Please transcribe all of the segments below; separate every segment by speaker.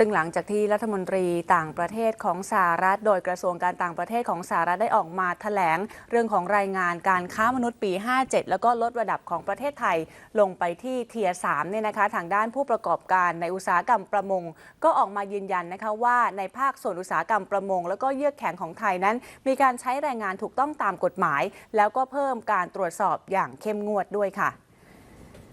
Speaker 1: ซึ่งหลังจากที่รัฐมนตรีต่างประเทศของสหรัฐ โดยกระทรวงการต่างประเทศของสหรัฐได้ออกมาแถลง เรื่องของรายงานการค้ามนุษย์ปี 57 แล้วก็ลดระดับของประเทศไทยลงไปที่เทียร์3เนี่ยนะคะ ทางด้านผู้ประกอบการในอุตสาหกรรมประมง ก็ออกมายืนยันนะคะว่าในภาคส่วนอุตสาหกรรมประมง แล้วก็เยือกแข็งของไทยนั้น มีการใช้แรงงานถูกต้องตามกฎหมาย แล้วก็เพิ่มการตรวจสอบอย่างเข้มงวดด้วยค่ะ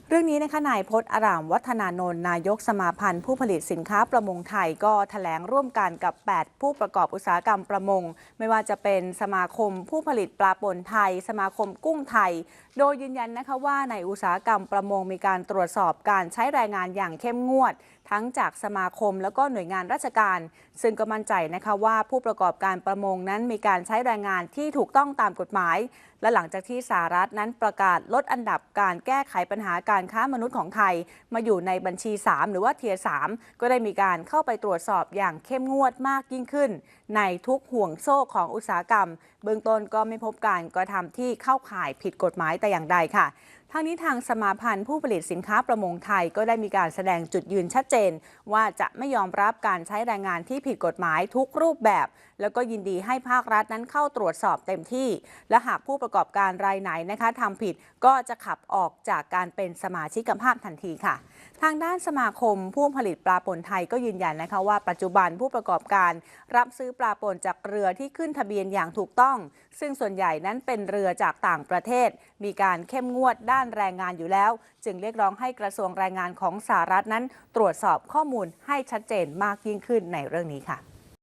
Speaker 1: เรื่องนี้นะคะนายพจน์อารามวัฒนานนท์นายกสมาพันธ์ผู้ผลิตสินค้าประมงไทยก็แถลงร่วมกันกับ 8 ผู้ประกอบอุตสาหกรรมประมง ไม่ว่าจะเป็นสมาคมผู้ผลิตปลาป่นไทย สมาคมกุ้งไทย โดยยืนยันนะคะว่าในอุตสาหกรรมประมงมีการตรวจสอบการใช้แรงงานอย่างเข้มงวด ทั้งจากสมาคมแล้วก็หน่วยงานราชการ ซึ่งก็มั่นใจนะคะว่าผู้ประกอบการประมงนั้นมีการใช้แรงงานที่ถูกต้องตามกฎหมาย และหลังจากที่สหรัฐนั้นประกาศลดอันดับการแก้ไขปัญหาการการค้ามนุษย์ของไทย มาอยู่ในบัญชี 3 หรือว่าเทียร์3ก็ได้มีการเข้าไปตรวจสอบอย่างเข้มงวดมากยิ่งขึ้น ในทุกห่วงโซ่ของอุตสาหกรรม เบื้องต้นก็ไม่พบการกระทำที่เข้าข่ายผิดกฎหมายแต่อย่างใดค่ะางนี้ทางสมาพันธ์ผู้ผลิตสินค้าประมงไทยก็ได้มีการแสดงจุดยืนชัดเจน ว่าจะไม่ยอมรับการใช้แรงงานที่ผิดกฎหมายทุกรูปแบบ แล้วก็ยินดีให้ภาครัฐนั้นเข้าตรวจสอบเต็มที่ และหากผู้ประกอบการรายไหนนะคะทำผิดก็จะขับออกจากการเป็นสมาชิกภาพทันทีค่ะ ทางด้านสมาคมผู้ผลิตปลาป่นไทยก็ยืนยันนะคะว่าปัจจุบันผู้ประกอบการรับซื้อปลาป่นจากเรือที่ขึ้นทะเบียนอย่างถูกต้อง ซึ่งส่วนใหญ่นั้นเป็นเรือจากต่างประเทศ มีการเข้มงวดด้านแรงงานอยู่แล้ว จึงเรียกร้องให้กระทรวงแรงงานของสหรัฐนั้น ตรวจสอบข้อมูลให้ชัดเจนมากยิ่งขึ้นในเรื่องนี้ค่ะ